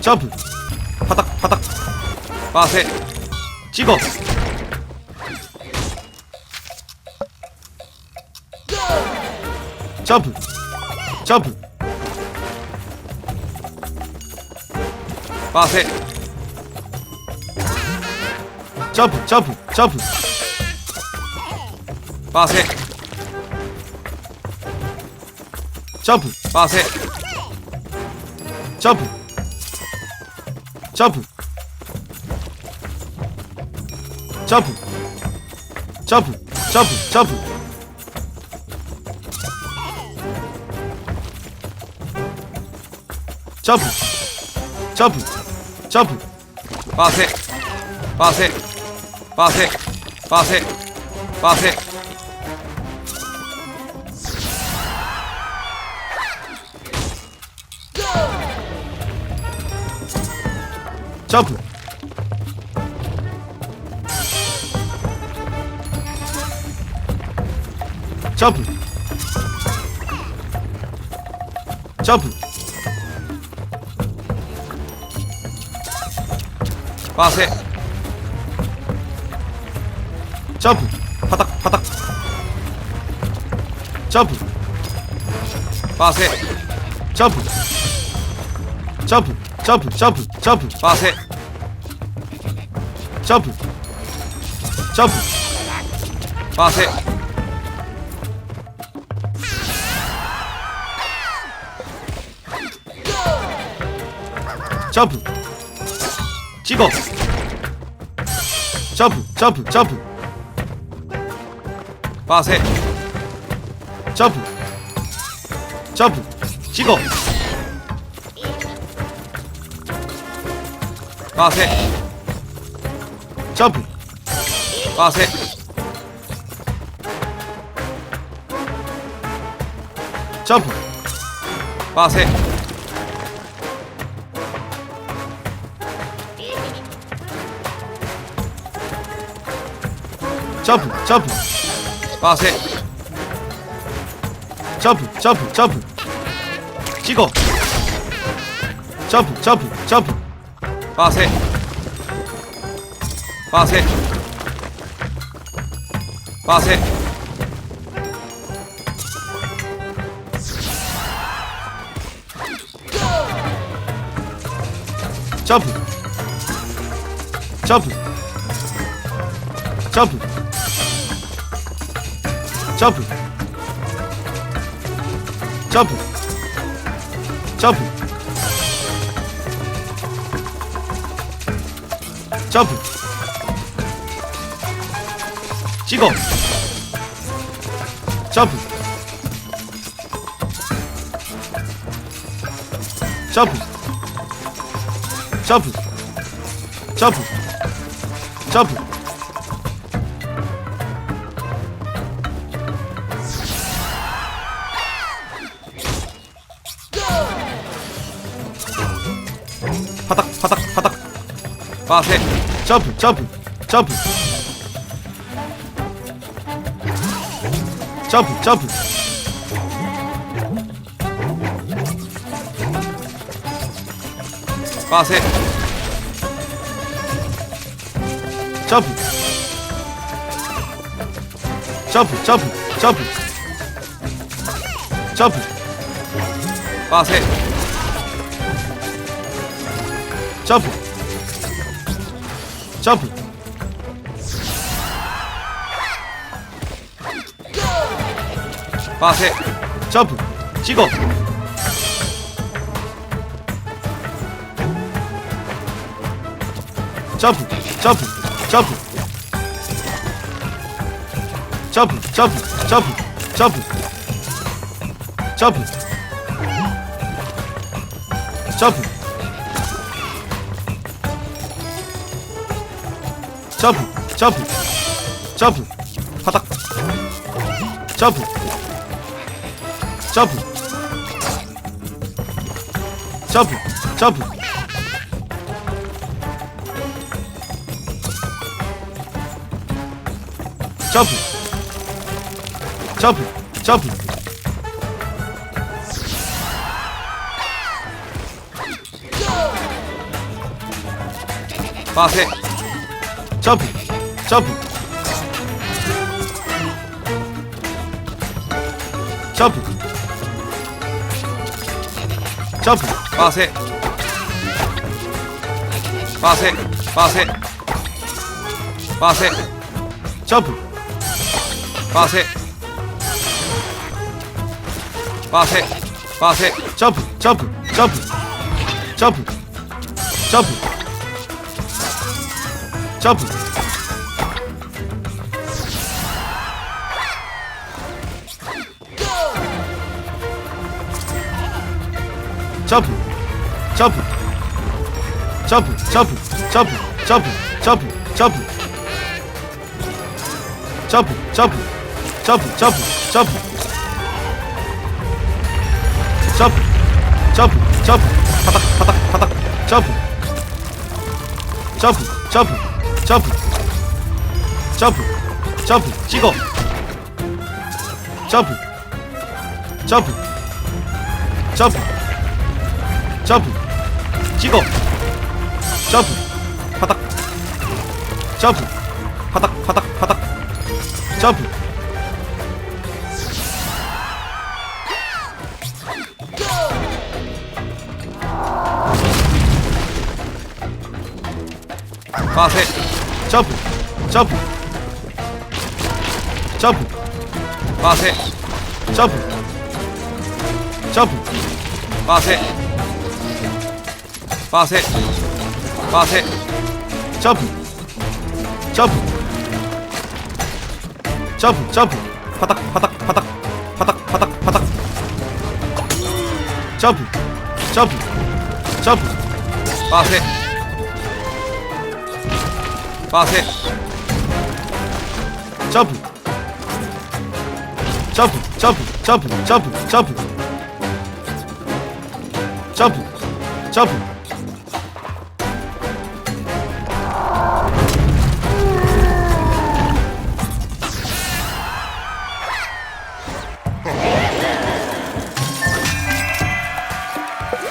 점프. 바닥 바닥. 빠세. 찍어. 점프. 점프. 빠세. 점프 점프 점프. 빠세. 점프. 빠세. 점프 점프. 점프. 점프. 점프. 점프. 점프. 점프. 점프. 빠세. 빠세. 빠세. 빠세. 빠세 점프. 점프. 점프. 빠세. 점프. 바닥 바닥. 점프. 빠세. 점프. 점프 점프 점프. 점프 빠세 점프. 점프. 빠세. 점프. 찍어. 점프 점프 점프. 빠세. 점프. 점프. 찍어. 빠세 점프. 빠세. 점프. 빠세. 점프 점프. 빠세. 점프 점프 점프. 찍어. 점프 점프 점프. 빠세 빠세. 빠세. 점프. 점프. 점프. 점프. 점프. 점프. 점프 찍어. 점프. 점프. 점프. 점프. 점프. 바닥 바닥 바닥. 빠세. 점프 점프 점프 점프 점프. 빠세. 점프. 점프 점프 점프. 점프. 빠세. 점프. 점프 빠세 점프 찍어 점프 점프 점프 점프 점프 점프 점프 점프 점프 점프 점프 점프 바닥 점프 점프. 점프. 점프. 점프. 점프. 점프. 빠세. 점프. 점프. 점프 점프. 빠세. 빠세. 빠세. 빠세. 점프. 빠세. 빠세. 빠세. 점프. 점프. 점프. 점프. 점프. 점프 점프 점프 점프 점프 점프 점프 점프 점프 점프 점프 점프 점프 점프 점프 점프 점프 바닥 바닥 바닥 점프 점프 점프 점프 점프 점프 찍어 점프 점프 점프 점프. 찍어. 점프. 바닥. 점프. 바닥 바닥 바닥. 점프. 빠세. 점프. 점프. 점프. 빠세. 점프. 점프. 빠세 빠세. 빠세. 점프. 점프. 점프 점프. 바닥 바닥 바닥. 바닥 바닥 바닥. 점프. 점프. 점프. 빠세. 빠세. 점프. 점프 점프 점프 점프 점프. 점프 점프